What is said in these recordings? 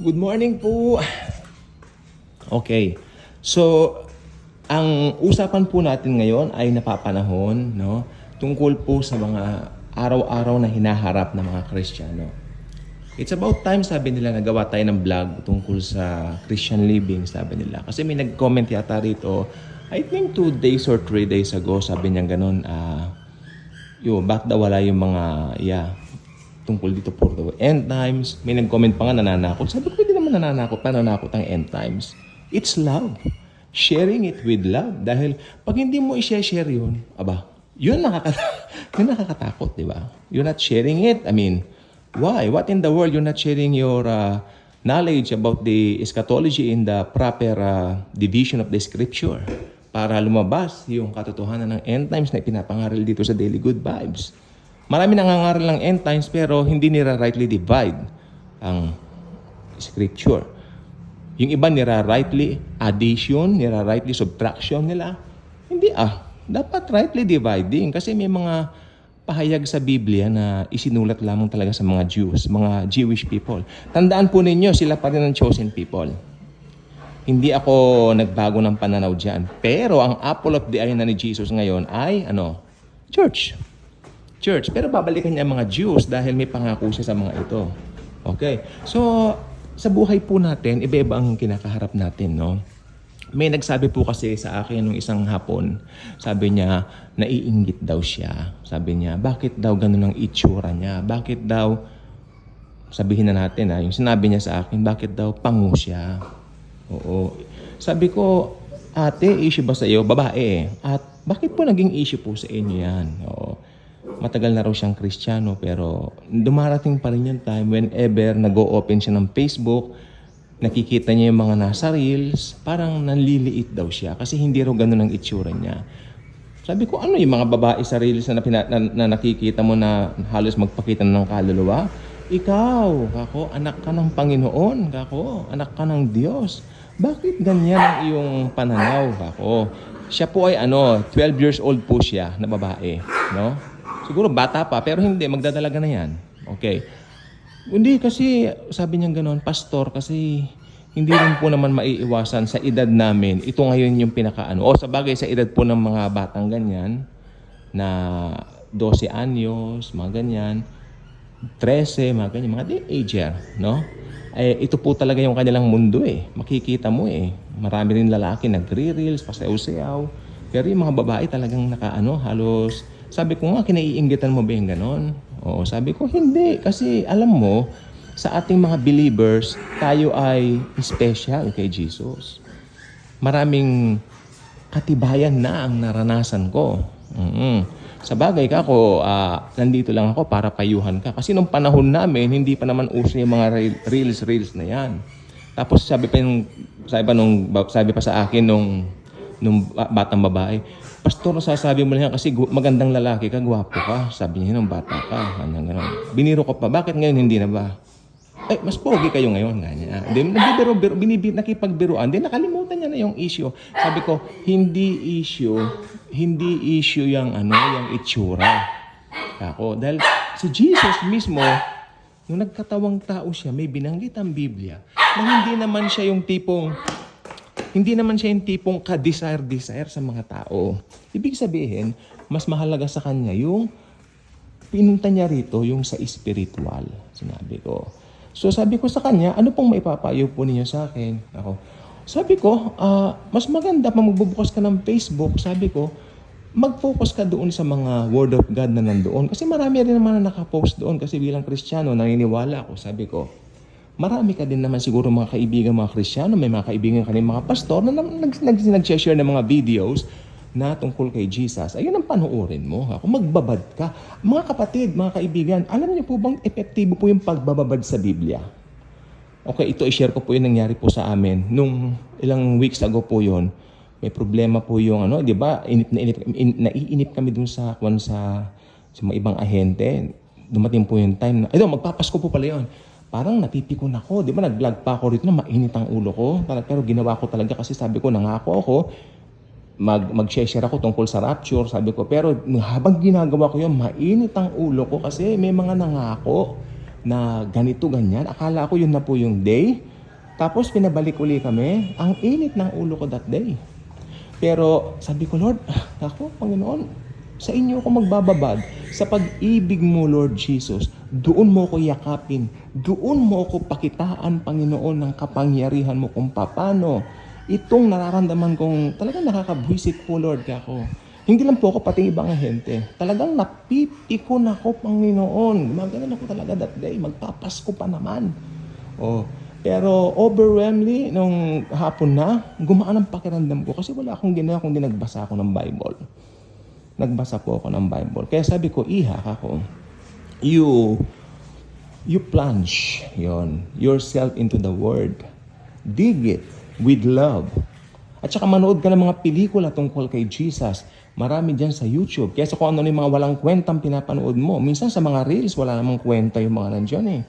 Good morning po. Okay. So, ang usapan po natin ngayon ay napapanahon, no? Tungkol po sa mga araw-araw na hinaharap ng mga Kristiyano. It's about time, sabi nila, nagawa tayo ng vlog tungkol sa Christian living, sabi nila. Kasi may nag-comment yata rito, I think two days or three days ago, sabi niya ganun, ah, yo, bakit daw wala yung mga, yeah, tungkol dito for the end times. May nag-comment pa nga nananakot. Sabi ko, hindi naman nananakot, nananakot ang end times. It's love. Sharing it with love. Dahil pag hindi mo i-share yun, aba, yun, nakaka yun nakakatakot, di ba? You're not sharing it. I mean, why? What in the world you're not sharing your uh, knowledge about the eschatology in the proper uh, division of the scripture para lumabas yung katotohanan ng end times na ipinapangaral dito sa Daily Good Vibes. Marami nangangaral ng end times pero hindi nila rightly divide ang scripture. Yung iba nila rightly addition, nila rightly subtraction nila. Hindi ah, dapat rightly dividing kasi may mga pahayag sa Biblia na isinulat lamang talaga sa mga Jews, mga Jewish people. Tandaan po ninyo, sila pa rin ang chosen people. Hindi ako nagbago ng pananaw dyan. Pero ang apple of the eye na ni Jesus ngayon ay, ano, church. Church. Pero babalikan niya ang mga Jews dahil may pangako siya sa mga ito. Okay. So, sa buhay po natin, iba-iba ang kinakaharap natin, no? May nagsabi po kasi sa akin nung isang hapon, sabi niya, naiinggit daw siya. Sabi niya, bakit daw ganun ang itsura niya? Bakit daw, sabihin na natin ha, yung sinabi niya sa akin, bakit daw pangu siya? Oo. Sabi ko, ate, issue ba sa iyo? Babae. At bakit po naging issue po sa inyo yan? Oo. Matagal na raw siyang kristyano pero dumarating pa rin yung time whenever nag-o-open siya ng Facebook, nakikita niya yung mga nasa reels, parang nanliliit daw siya kasi hindi raw ganun ang itsura niya. Sabi ko, ano yung mga babae sa reels na, pina- na, na nakikita mo na halos magpakita ng kaluluwa? Ikaw, kako, anak ka ng Panginoon, kako, anak ka ng Diyos. Bakit ganyan ang iyong pananaw, kako? Siya po ay ano, 12 years old po siya na babae, no? Siguro bata pa, pero hindi, magdadalaga na yan. Okay. Hindi kasi, sabi niya gano'n, pastor, kasi hindi rin po naman maiiwasan sa edad namin. Ito ngayon yung pinakaano. O sa bagay, sa edad po ng mga batang ganyan, na 12 anyos, mga ganyan, 13, mga ganyan, mga teenager, no? Eh, ito po talaga yung kanilang mundo eh. Makikita mo eh. Marami rin lalaki nagre-reels, pasayaw-sayaw. Pero yung mga babae talagang nakaano, halos... Sabi ko nga, kinaiinggitan mo ba yung ganon? Oo, sabi ko, hindi. Kasi alam mo, sa ating mga believers, tayo ay special kay Jesus. Maraming katibayan na ang naranasan ko. mm Sa bagay ka ako, ah, nandito lang ako para payuhan ka. Kasi nung panahon namin, hindi pa naman uso yung mga reel- reels-reels na yan. Tapos sabi pa yung, sabi pa, nung, sabi pa sa akin nung, nung ba- batang babae, Pastor, sasabi mo lang yan kasi magandang lalaki ka, gwapo ka. Sabi niya nung bata ka. Ganyan, ganun. Biniro ko pa. Bakit ngayon hindi na ba? Ay, mas pogi kayo ngayon. Ganyan. Hindi, nagbibiro, biro, binibit, nakipagbiruan. Hindi, nakalimutan niya na yung issue. Sabi ko, hindi issue, hindi issue yung ano, yung itsura. Ako, dahil si Jesus mismo, nung nagkatawang tao siya, may binanggit ang Biblia na hindi naman siya yung tipong hindi naman siya yung tipong ka-desire-desire sa mga tao. Ibig sabihin, mas mahalaga sa kanya yung pinunta niya rito yung sa spiritual, sinabi ko. So sabi ko sa kanya, ano pong maipapayo po ninyo sa akin? Ako, sabi ko, ah, mas maganda pa magbubukas ka ng Facebook, sabi ko, mag-focus ka doon sa mga Word of God na nandoon. Kasi marami rin naman na nakapost doon kasi bilang Kristiyano, naniniwala ako, sabi ko, marami ka din naman siguro mga kaibigan, mga Kristiyano, may mga kaibigan ka mga pastor na nag, nag, nag, nag-share ng mga videos na tungkol kay Jesus. Ayun ang panuorin mo. Ako magbabad ka. Mga kapatid, mga kaibigan, alam niyo po bang epektibo po yung pagbababad sa Biblia? Okay, ito i-share ko po yung nangyari po sa amin. Nung ilang weeks ago po yon may problema po yung ano, di ba? Inip na inip, in, naiinip kami dun sa, kwan sa, sa mga ibang ahente. Dumating po yung time na, ay, magpapasko po pala yun. Parang napipikon ako. Di ba, nag-vlog pa ako rito na mainit ang ulo ko. Pero ginawa ko talaga kasi sabi ko, nangako ako, mag, mag-share ako tungkol sa rapture. Sabi ko, pero habang ginagawa ko yun, mainit ang ulo ko kasi may mga nangako na ganito, ganyan. Akala ko yun na po yung day Tapos pinabalik uli kami. Ang init ng ulo ko that day. Pero sabi ko, Lord, ako, Panginoon, sa inyo ako magbababad. Sa pag-ibig mo, Lord Jesus, doon mo ko yakapin. Doon mo ko pakitaan, Panginoon, ng kapangyarihan mo kung paano. Itong nararamdaman kong talagang nakakabwisit po, Lord, ako. Hindi lang po ako, pati ibang ahente. Talagang napipikon ako, Panginoon. Gumagano ako talaga that day. Magpapasko pa naman. Oh, pero overwhelmingly, nung hapon na, gumaan ang pakiramdam ko kasi wala akong ginawa kundi nagbasa ako ng Bible. Nagbasa po ako ng Bible. Kaya sabi ko, iha ako, you, you plunge yon yourself into the Word. Dig it with love. At saka manood ka ng mga pelikula tungkol kay Jesus. Marami dyan sa YouTube. Kaya sa kung ano yung mga walang kwentang pinapanood mo. Minsan sa mga reels, wala namang kwenta yung mga nandyan eh.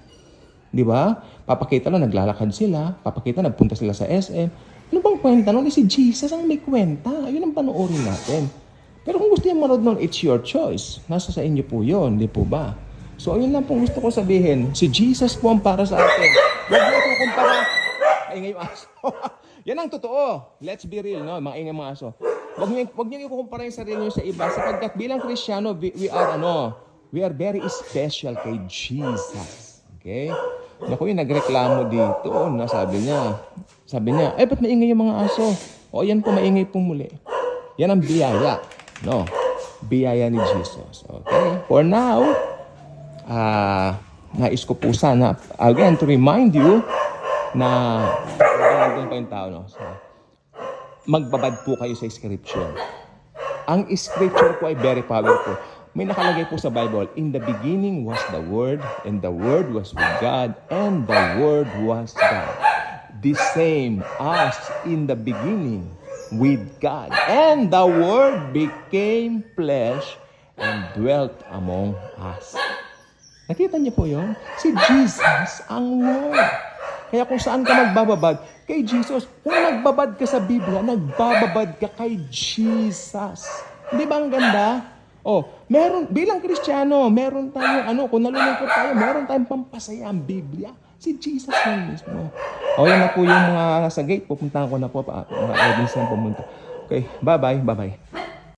Di ba? Papakita lang naglalakad sila, papakita nagpunta sila sa SM. Ano bang kwenta nun? Eh, si Jesus ang may kwenta. Ayun ang panoorin natin. Pero kung gusto niyo manood nun, it's your choice. Nasa sa inyo po yun, di po ba? So, ayun lang pong gusto ko sabihin. Si Jesus po ang para sa atin. Huwag niyo ito kumpara. Ay, ngayon aso. Yan ang totoo. Let's be real, no? Mga ingay mga aso. Huwag niyo, huwag niyo ikukumpara yung sarili niyo sa iba. Sapagkat bilang Kristiyano, we, we are ano, we are very special kay Jesus. Okay? Naku, yung nagreklamo dito, na sabi niya, sabi niya, eh, ba't maingay yung mga aso? O, yan po, maingay po muli. Yan ang biyaya. No? Biyaya ni Jesus. Okay? For now, ah, nais ko po sana, again, to remind you, na, nandun pa yung tao, no? So, magbabad po kayo sa scripture. Ang scripture po ay very powerful. May nakalagay po sa Bible, In the beginning was the Word, and the Word was with God, and the Word was God. The same as in the beginning with God. And the Word became flesh and dwelt among us. Nakita niyo po yun? Si Jesus ang Lord. Kaya kung saan ka magbababad, kay Jesus. Kung nagbabad ka sa Biblia, nagbababad ka kay Jesus. Hindi ba ang ganda? Oh, meron, bilang Kristiyano, meron tayong ano, kung nalulungkot tayo, meron tayong pampasaya ang Biblia. Si Jesus lang mismo. O, yan na po yung mga nasa gate. Pupuntahan ko na po, pa, mga audience na pumunta. Okay, bye-bye, bye-bye.